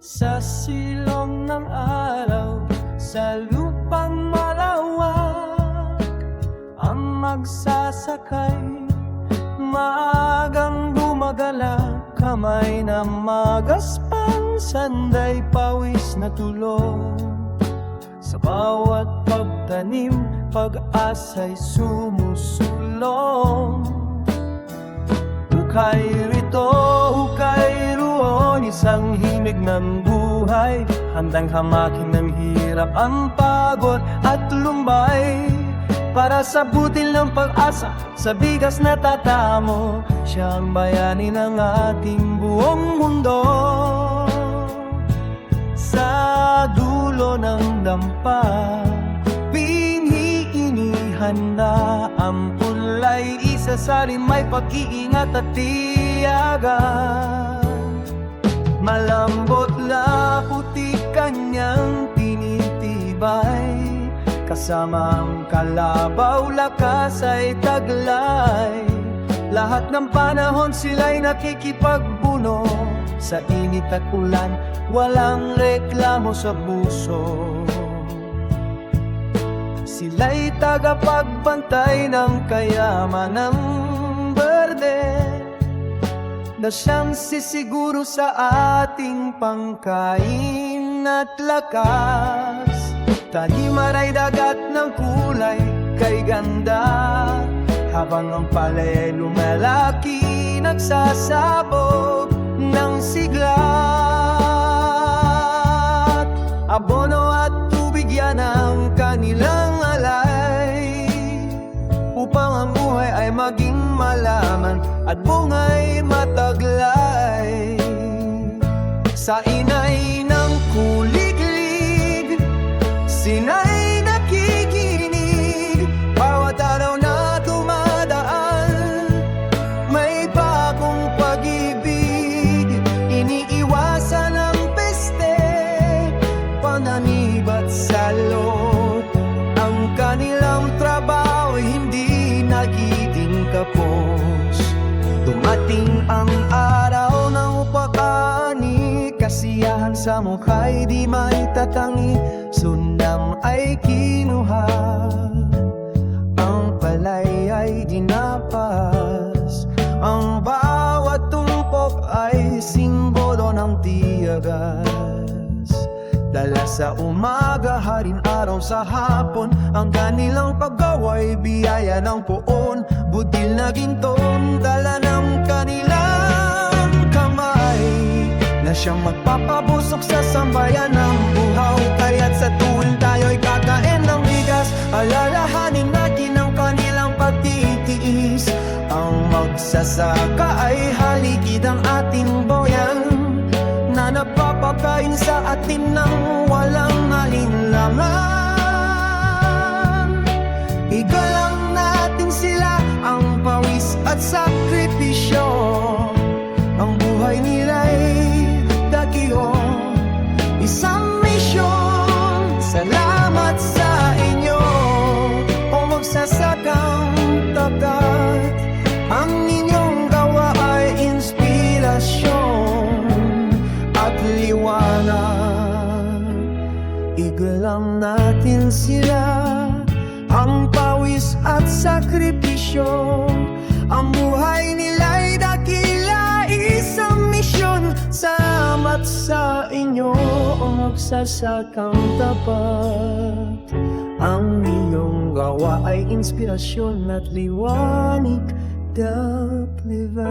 Sa silong ng araw Sa lupang malawak Ang magsasakay. Maagang gumagala Kamay na magaspang Sanday pawis na tulong Sa bawat pagtanim Pag-asa'y sumusulong. Roon Isang himig ng buhay Handang hamakin ng hirap Ang pagod at lumbay. Para sa butil ng pag-asa Sa bigas na tatamo Siya ang bayani ng ating buong mundo. Sa dulo ng dampa Binhi inihanda Ang pulay isasalin May pag-iingat at tiyaga Malambot na puti kanyang tinitibay. Kasama ang kalabaw, lakas ay taglay. Lahat ng panahon sila'y nakikipagbuno. Sa init at ulan, walang reklamo sa buso Sila'y tagapagbantay ng kayaman ng berde Na siyang sisiguro sa ating pangkain at lakas. Tanimaray dagat ng kulay kay ganda Habang ang palay lumalaki Nagsasabog ng siglat. Abono at tubig yan ang kanilang alay Upang ang buhay ay maging malaman At bungay mataglay Sa inay ng kuliglig Sinay nakikinig. Bawat araw na tumadaan May bagong pag-ibig. Iniiwasan ang peste Pananib at salot Ang kanilang trabaho hindi nagiging kapos. Dumating ang araw sa mukha'y di maitatangi. Sundam ay kinuha. Ang palay ay ginapas Ang bawat tumpok ay simbolo ng tiyagas. Dala sa umaga, harin araw sa hapon Ang kanilang paggawa'y biyaya ng poon Butil na ginton, dala ng kanilang kamay Na siyang magpapabusok sa sambayan ng buhaw. Kaya't sa tuwing tayo'y kakain ng bigas Alalahanin natin ang kanilang pagtitiis. Ang magsasaka natin sila Ang pawis at sakripisyo Ang buhay nila'y dakila Isang misyon Salamat sa inyo O magsasakang tapat. Ang inyong gawa ay inspirasyon at liwanag Daplivan